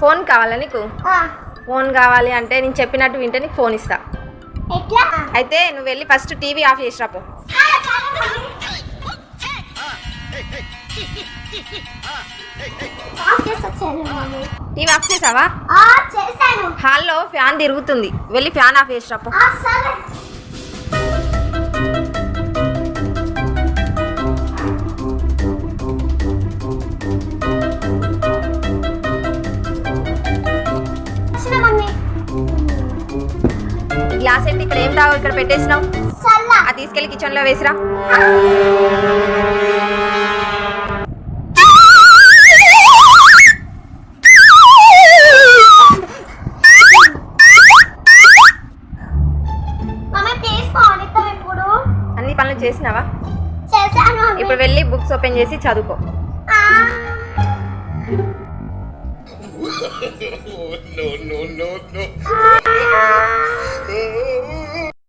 Phone కావాలా నీకు? Phone కావాలి అంటే నేను చెప్పినట్టు వింటే నీకు ఫోన్ ఇస్తా. అయితే నువ్వు వెళ్ళి ఫస్ట్ టీవీ ఆఫ్ చేసి రాపో టీవీ ఆఫ్ చేసావా? హాల్లో ఫ్యాన్ తిరుగుతుంది. వెళ్ళి ఫ్యాన్ ఆఫ్ చేసి రాపో గ్లాస్ ఏంటి? ఇక్కడ ఏం తావు ఇక్కడ పెట్టేసినావు. ఆ తీసుకెళ్ళి వేసిరా. ఫోన్ ఇద్దాం ఇప్పుడు. అన్ని పనులు చేసినావా? ఇప్పుడు వెళ్ళి బుక్స్ ఓపెన్ చేసి చదువుకో. no, no, no, no. ఆ.